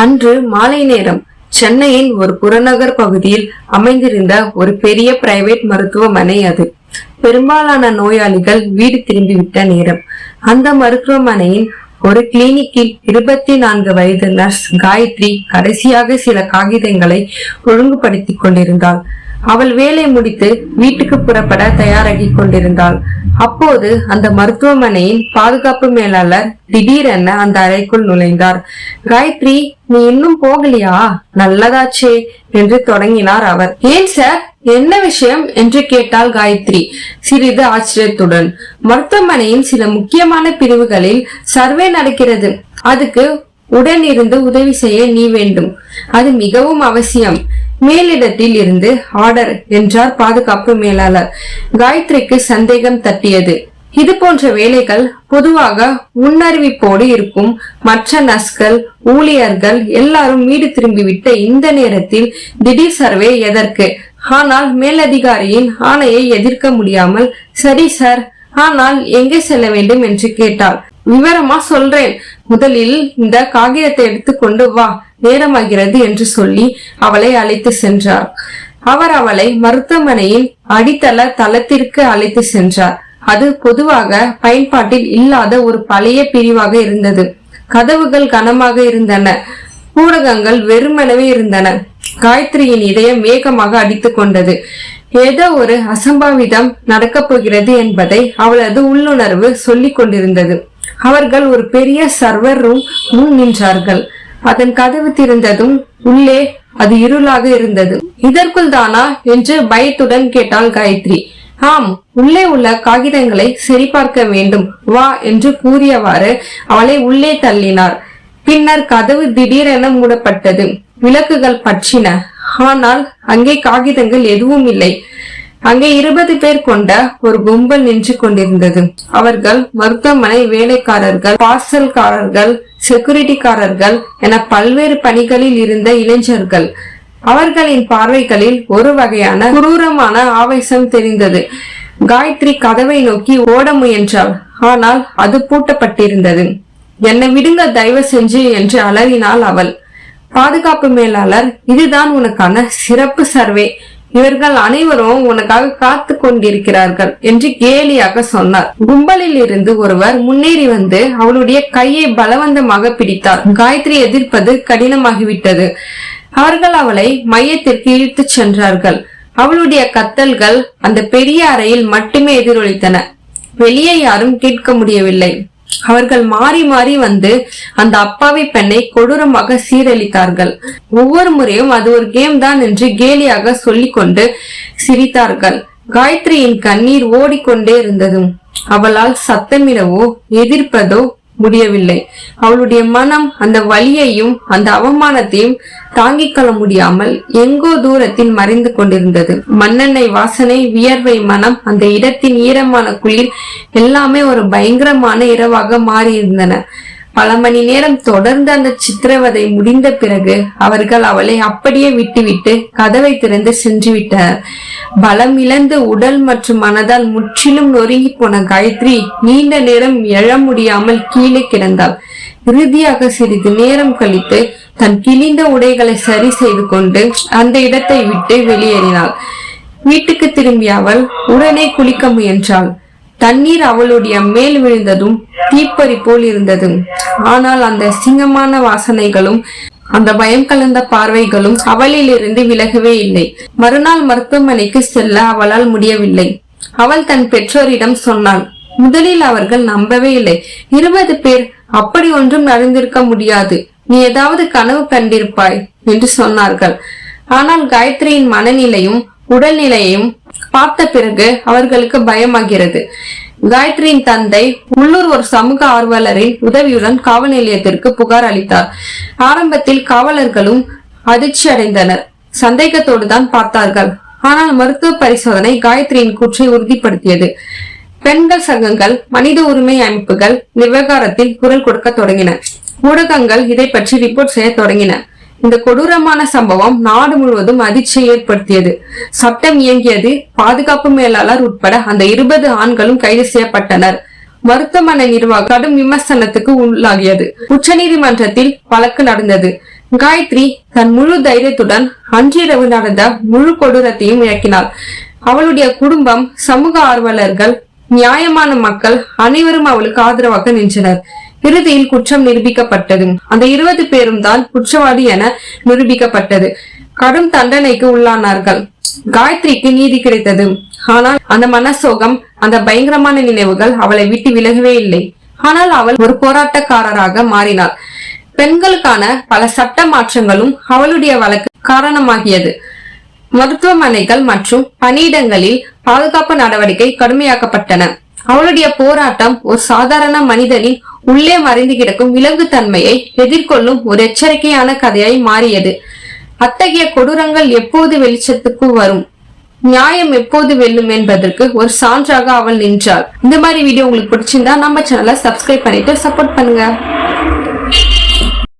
அன்று மாலை நேரம் சென்னையின் ஒரு புறநகர் பகுதியில் அமைந்திருந்த ஒரு பெரிய பிரைவேட் மருத்துவமனை அது. பெரும்பாலான நோயாளிகள் வீடு திரும்பிவிட்ட நேரம். அந்த மருத்துவமனையின் ஒரு கிளினிக்கில் இருபத்தி நான்கு வயது நர்ஸ் காயத்ரி கடைசியாக சில காகிதங்களை ஒழுங்குபடுத்திக் கொண்டிருந்தாள். அவள் வேலை முடித்து வீட்டுக்கு புறப்பட தயாராகி கொண்டிருந்தாள். அப்போது அந்த மருத்துவமனையின் பாதுகாப்பு மேலாளர் திடீரென அந்த அறைக்குள் நுழைந்தார். காயத்ரி நீ இன்னும் போகலையா? நல்லதாச்சே என்று தொடங்கினார் அவர். ஏன் சார்? என்ன விஷயம்? என்று கேட்டாள் காயத்ரி சிறிது ஆச்சரியத்துடன். மருத்துவமனையின் சில முக்கியமான பிரிவுகளில் சர்வே நடக்கிறது. அதுக்கு உடன் இருந்து உதவி செய்ய நீ வேண்டும். அது மிகவும் அவசியம். மேலிடத்தில் இருந்து ஆர்டர் என்றார் பாதுகாப்பு மேலாளர். காயத்ரிக்கு சந்தேகம் தட்டியது. இது போன்ற வேலைகள் பொதுவாக முன்னறிவிப்போடு இருக்கும். மற்ற நஸ்கள் ஊழியர்கள் எல்லாரும் வீடு திரும்பிவிட்ட இந்த நேரத்தில் திடீர் சர்வே எதற்கு? ஆனால் மேலதிகாரியின் ஆணையை எதிர்க்க முடியாமல் சரி சார் ஆனால் எங்கே செல்ல வேண்டும்? என்று கேட்டாள். விவரமா சொல்றேன். முதலில் இந்த காகிதத்தை எடுத்து கொண்டு வா நேரமாகிறது என்று சொல்லி அவளை அழைத்து சென்றார். அவர் அவளை மருத்துவமனையின் அடித்தள தளத்திற்கு அழைத்து சென்றார். அது பொதுவாக பயன்பாட்டில் இல்லாத ஒரு பழைய பிரிவாக இருந்தது. கதவுகள் கனமாக இருந்தன. ஊடகங்கள் வெறுமனவே இருந்தன. காயத்ரியின் இதயம் வேகமாக அடித்துக் கொண்டது. ஏதோ ஒரு அசம்பாவிதம் நடக்கப் போகிறது என்பதை அவளது உள்ளுணர்வு சொல்லிக் கொண்டிருந்தது. அவர்கள் ஒரு பெரிய சர்வர் ரூம் முன் நின்றார்கள். அதன் கதவு திறந்ததும் உள்ளே அது இருளாக இருந்தது. இதற்குள் தானா? என்று பயத்துடன் கேட்டாள் காயத்ரி. ஆம் உள்ளே உள்ள காகிதங்களை சரிபார்க்க வேண்டும். வா என்று கூறியவாறு அவளை உள்ளே தள்ளினார். பின்னர் கதவு திடீரென மூடப்பட்டது. விளக்குகள் பற்றின. ஆனால் அங்கே காகிதங்கள் எதுவும் இல்லை. அங்கே இருபது பேர் கொண்ட ஒரு கும்பல் நின்று கொண்டிருந்தது. அவர்கள் மருத்துவமனை வேலைக்காரர்கள் பார்சல்காரர்கள் செக்யூரிட்டிக்காரர்கள் என பல்வேறு பணிகளில் இருந்த இளைஞர்கள். அவர்களின் பார்வைகளில் ஒரு வகையான குரூரமான ஆவேசம் தெரிந்தது. காயத்ரி கதவை நோக்கி ஓட முயன்றாள். ஆனால் அது பூட்டப்பட்டிருந்தது. என்னை விடுங்க தயவு செஞ்சு என்று அலறினாள் அவள். பாதுகாப்பு மேலாளர் இதுதான் உனக்கான சிறப்பு சர்வே. இவர்கள் அனைவரும் உனக்காக காத்து கொண்டிருக்கிறார்கள் என்று கேலியாக சொன்னார். கும்பலில் இருந்து ஒருவர் முன்னேறி வந்து அவளுடைய கையை பலவந்தமாக பிடித்தார். காயத்ரி எதிர்ப்பது கடினமாகிவிட்டது. அவர்கள் அவளை மையத்திற்கு இழுத்துச் சென்றார்கள். அவளுடைய கத்தல்கள் அந்த பெரிய அறையில் மட்டுமே எதிரொலித்தன. வெளியே யாரும் கேட்க முடியவில்லை. அவர்கள் மாறி மாறி வந்து அந்த அப்பாவி பெண்ணை கொடூரமாக சீரழித்தார்கள். ஒவ்வொரு முறையும் அது ஒரு கேம் தான் என்று கேலியாக சொல்லிக்கொண்டு சிரித்தார்கள். காயத்ரியின் கண்ணீர் ஓடிக்கொண்டே இருந்ததும் அவளால் சத்தமிடவோ எதிர்ப்பதோ முடியவில்லை. அவளுடைய மனம் அந்த வலியையும் அந்த அவமானத்தையும் தாங்கிக் கொள்ள முடியாமல் எங்கோ தூரத்தில் மறைந்து கொண்டிருந்தது. மண்ணெண்ணெய் வாசனை வியர்வை மனம் அந்த இடத்தின் ஈரமான குளிர் எல்லாமே ஒரு பயங்கரமான இரவாக மாறியிருந்தன. பல மணி நேரம் தொடர்ந்து அந்த சித்திரவதை முடிந்த பிறகு அவர்கள் அவளை அப்படியே விட்டுவிட்டு கதவை திறந்து சென்று விட்டனர். பலம் இழந்து உடல் மற்றும் மனதால் முற்றிலும் நொறுங்கி போன காயத்ரி நீண்ட நேரம் எழ முடியாமல் கீழே கிடந்தாள். இறுதியாக சிறிது நேரம் கழித்து தன் கிழிந்த உடைகளை சரி செய்து கொண்டு அந்த இடத்தை விட்டு வெளியேறினாள். வீட்டுக்கு திரும்பிய அவள் உடனே குளிக்க முயன்றாள். தண்ணீர் அவளுடைய மேல் விழுந்ததும் தீப்பறி போல் இருந்தது. ஆனால் அந்த சிங்கமான வாசனைகளும் அந்த பயம் கலந்த பார்வைகளும் அவளிலிருந்து விலகவே இல்லை. மறுநாள் மருத்துவமனைக்கு செல்ல அவளால் முடியவில்லை. அவள் தன் பெற்றோரிடம் சொன்னாள் முதலில் அவர்கள் நம்பவே இல்லை. இருபது பேர் அப்படி ஒன்றும் நடந்திருக்க முடியாது. நீ ஏதாவது கனவு கண்டிருப்பாய் என்று சொன்னார்கள். ஆனால் காயத்ரியின் மனநிலையும் உடல்நிலையும் பார்த்த பிறகு அவர்களுக்கு பயமாகிறது. காயத்ரியின் தந்தை உள்ளூர் ஒரு சமூக ஆர்வலரின் உதவியுடன் காவல் நிலையத்திற்கு புகார் அளித்தார். ஆரம்பத்தில் காவலர்களும் அதிர்ச்சி அடைந்தனர். சந்தேகத்தோடு தான் பார்த்தார்கள். ஆனால் மருத்துவ பரிசோதனை காயத்ரியின் கூற்றை உறுதிப்படுத்தியது. பெண்கள் சங்கங்கள் மனித உரிமை அமைப்புகள் விவகாரத்தில் குரல் கொடுக்க தொடங்கின. ஊடகங்கள் இதை பற்றி ரிப்போர்ட் செய்ய தொடங்கின. இந்த கொடூரமான சம்பவம் நாடு முழுவதும் அதிர்ச்சியை ஏற்படுத்தியது. சட்டம் இயங்கியது பாதுகாப்பு மேலாளர் உட்பட அந்த இருபது ஆண்களும் கைது செய்யப்பட்டனர். மருத்துவமனை நிர்வாகம் கடும் விமர்சனத்துக்கு உள்ளாகியது. உச்சநீதிமன்றத்தில் வழக்கு நடந்தது. காயத்ரி தன் முழு தைரியத்துடன் அன்றிரவு நடந்த முழு கொடூரத்தையும் இழக்கினாள். அவளுடைய குடும்பம் சமூக ஆர்வலர்கள் நியாயமான மக்கள் அனைவரும் அவளுக்கு ஆதரவாக நின்றனர். இறுதியில் குற்றம் நிரூபிக்கப்பட்டது. அந்த இருபது பேரும் தான் குற்றவாளி என நிரூபிக்கப்பட்டது. கடும் தண்டனைக்கு உள்ளானார்கள். காயத்ரிக்கு நீதி கிடைத்தது. ஆனால் அந்த மனசோகம் அந்த பயங்கரமான நினைவுகள் அவளை விட்டு விலகவே இல்லை. ஆனால் அவள் ஒரு போராட்டக்காரராக மாறினாள். பெண்களுக்கான பல சட்ட மாற்றங்களும் அவளுடைய வழக்கு காரணமாகியது. மருத்துவமனைகள் மற்றும் பணியிடங்களில் பாதுகாப்பு நடவடிக்கை கடுமையாக்கப்பட்டன. அவளுடைய போராட்டம் ஒரு சாதாரண மனிதனின் உள்ளே மறைந்து கிடக்கும் விலங்கு தன்மையை எதிர்கொள்ளும் ஒரு எச்சரிக்கையான கதையாய் மாறியது. அத்தகைய கொடூரங்கள் எப்போது வெளிச்சத்துக்கு வரும்? நியாயம் எப்போது வெல்லும் என்பதற்கு ஒரு சான்றாக அவள் நின்றாள். இந்த மாதிரி வீடியோ உங்களுக்கு பிடிச்சிருந்தா நம்ம சேனலை சப்ஸ்கிரைப் பண்ணிட்டு சப்போர்ட் பண்ணுங்க.